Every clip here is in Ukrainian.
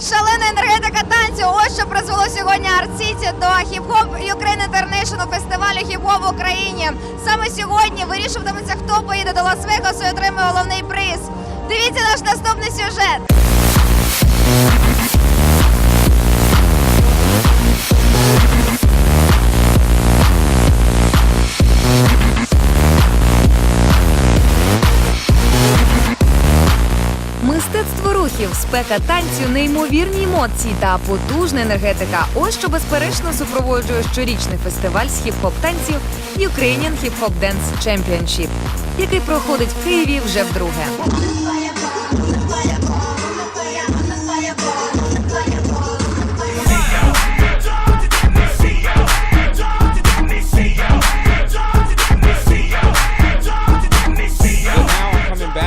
Шалена енергетика танцю. Ось що призвело сьогодні Арт-Сіті до хіп-хоп Ukraine International фестивалю хіп-хоп в Україні. Саме сьогодні вирішуватиметься, хто поїде до Лас-Вегасу і отримує головний приз. Дивіться наш наступний сюжет. Спека танцю, неймовірні емоції та потужна енергетика. Ось що безперечно супроводжує щорічний фестиваль з хіп-хоп танців Ukrainian Hip Hop Dance Championship, який проходить в Києві вже вдруге.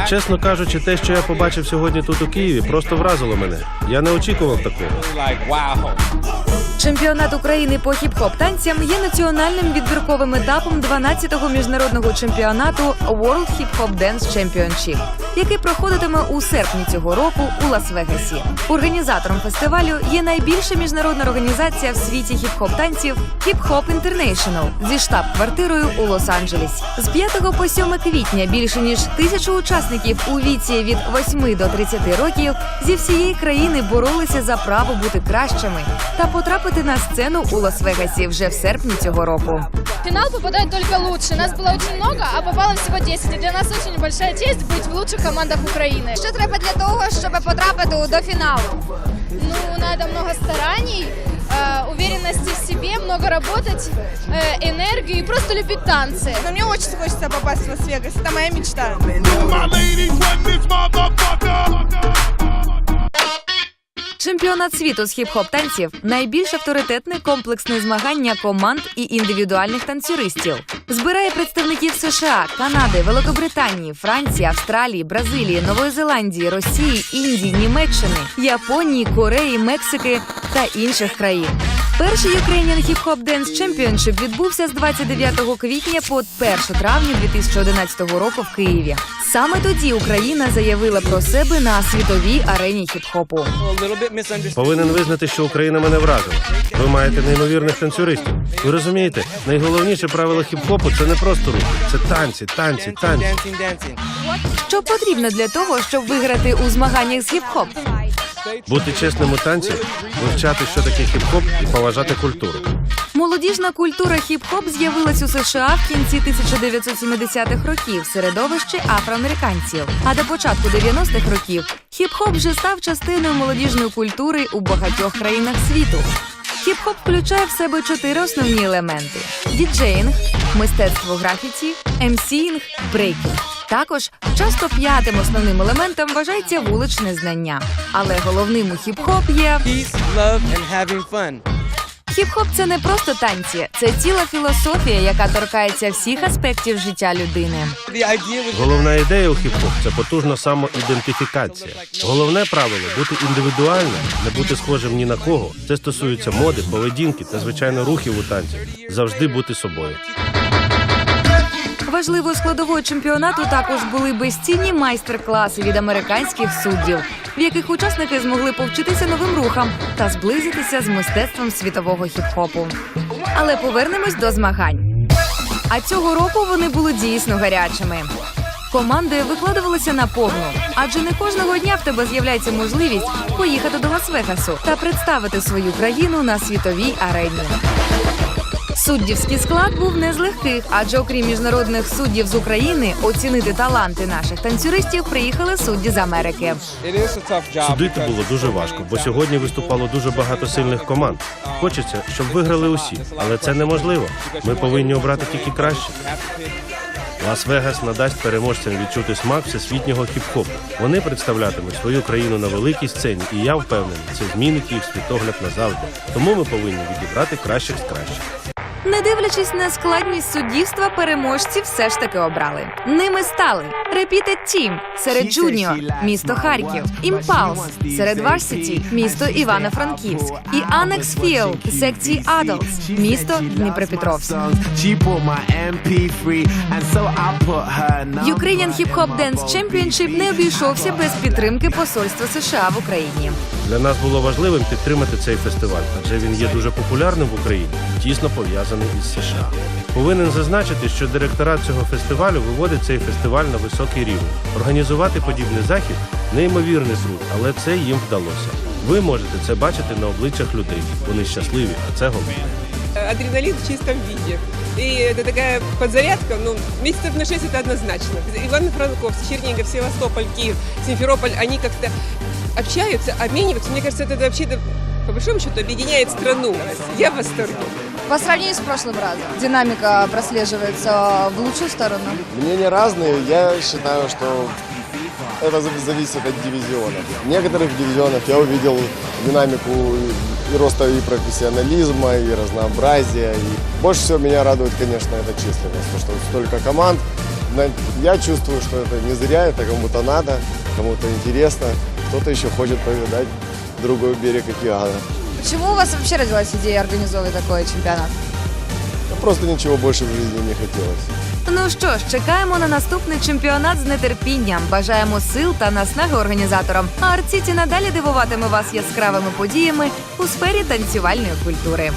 Чесно кажучи, те, що я побачив сьогодні тут у Києві, просто вразило мене. Я не очікував такого. Чемпіонат України по хіп-хоп танцям є національним відбірковим етапом 12-го міжнародного чемпіонату World Hip Hop Dance Championship, який проходитиме у серпні цього року у Лас-Вегасі. Організатором фестивалю є найбільша міжнародна організація в світі хіп-хоп танців Hip Hop International зі штаб-квартирою у Лос-Анджелесі. З 5 по 7 квітня більше ніж тисячу учасників у віці від 8 до 30 років зі всієї країни боролися за право бути кращими та потрапити на сцену у Лас-Вегасі вже в серпні цього року. В финал попадают только лучшие. Нас было очень много, а попало всего 10. И для нас очень большая честь быть в лучших командах Украины. Що треба для того, щоб потрапити до фіналу? Ну, надо много стараний, э, уверенности в себе, много работать, э, энергии и просто любить танцы. Но мне очень хочется попасть в Лас-Вегас. Это моя мечта. Чемпіонат світу з хіп-хоп танців найбільш авторитетне комплексне змагання команд і індивідуальних танцюристів. Збирає представників США, Канади, Великобританії, Франції, Австралії, Бразилії, Нової Зеландії, Росії, Індії, Німеччини, Японії, Кореї, Мексики та інших країн. Перший Ukrainian Hip Hop Dance Championship відбувся з 29 квітня по 1 травня 2011 року в Києві. Саме тоді Україна заявила про себе на світовій арені хіп-хопу. Повинен визнати, що Україна мене вразила. Ви маєте неймовірних танцюристів. Ви розумієте, найголовніше правило хіп-хопу це не просто рухи, це танці, танці, танці. Що потрібно для того, щоб виграти у змаганнях з хіп-хоп? Бути чесним у танці, вивчати, що таке хіп-хоп і поважати культуру. Молодіжна культура хіп-хоп з'явилась у США в кінці 1970-х років середовищі афроамериканців. А до початку 90-х років хіп-хоп вже став частиною молодіжної культури у багатьох країнах світу. Хіп-хоп включає в себе чотири основні елементи: діджеїнг, мистецтво графіті, емсіїнг, брейкінг. Також часто п'ятим основним елементом вважається вуличне знання. Але головним у хіп-хоп є Peace, love, and having fun. Хіп-хоп це не просто танці, це ціла філософія, яка торкається всіх аспектів життя людини. Головна ідея у хіп-хоп це потужна самоідентифікація. Головне правило бути індивідуальним, не бути схожим ні на кого. Це стосується моди, поведінки та звичайно рухів у танці. Завжди бути собою. Важливою складовою чемпіонату також були безцінні майстер-класи від американських суддів, в яких учасники змогли повчитися новим рухам та зблизитися з мистецтвом світового хіп-хопу. Але повернемось до змагань. А цього року вони були дійсно гарячими. Команди викладувалися на повну, адже не кожного дня в тебе з'являється можливість поїхати до Лас-Вегасу та представити свою країну на світовій арені. Суддівський склад був не з легких, адже окрім міжнародних суддів з України, оцінити таланти наших танцюристів приїхали судді з Америки. Судити було дуже важко, бо сьогодні виступало дуже багато сильних команд. Хочеться, щоб виграли усі, але це неможливо. Ми повинні обрати тільки краще. Лас-Вегас надасть переможцям відчути смак всесвітнього хіп-хопу. Вони представлятимуть свою країну на великій сцені, і я впевнений, це змінить їх світогляд назавжди. Тому ми повинні відібрати кращих з кращих. Не дивлячись на складність суддівства, переможці все ж таки обрали. Ними стали Repeated Team серед Джуніор, місто Харків, Імпалс серед Varsity, місто Івано-Франківськ і Annex Field секції Adults, місто Дніпропетровськ. She bought my MP3, and so I put her number. Ukrainian Hip Hop Dance Championship не обійшовся без підтримки посольства США в Україні. Для нас було важливим підтримати цей фестиваль, адже він є дуже популярним в Україні, тісно пов'язаний із США. Повинен зазначити, що директорат цього фестивалю виводить цей фестиваль на високий рівень. Організувати подібний захід неймовірний труд, але це їм вдалося. Ви можете це бачити на обличчях людей. Вони щасливі, а це головне. адреналин в чистом виде. И это такая подзарядка, ну, месяцев на 6 это однозначно. Ивано-Франковск, Чернигов, Севастополь, Киев, Симферополь, они как-то общаются, обмениваются. Мне кажется, это вообще, по большому счету, объединяет страну. Я в восторге. По сравнению с прошлым разом, динамика прослеживается в лучшую сторону. Мнения разные. Я считаю, что это за- зависит от дивизионов. В некоторых дивизионах я увидел динамику и роста и профессионализма, и разнообразия. И больше всего меня радует, конечно, эта численность, потому что столько команд. Я чувствую, что это не зря, это кому-то надо, кому-то интересно, кто-то еще хочет повидать другой берег океана. Почему у вас вообще родилась идея организовывать такой чемпионат? Просто ничего больше в жизни не хотелось. Ну що ж, чекаємо на наступний чемпіонат з нетерпінням. Бажаємо сил та наснаги організаторам. А Арціті надалі дивуватиме вас яскравими подіями у сфері танцювальної культури.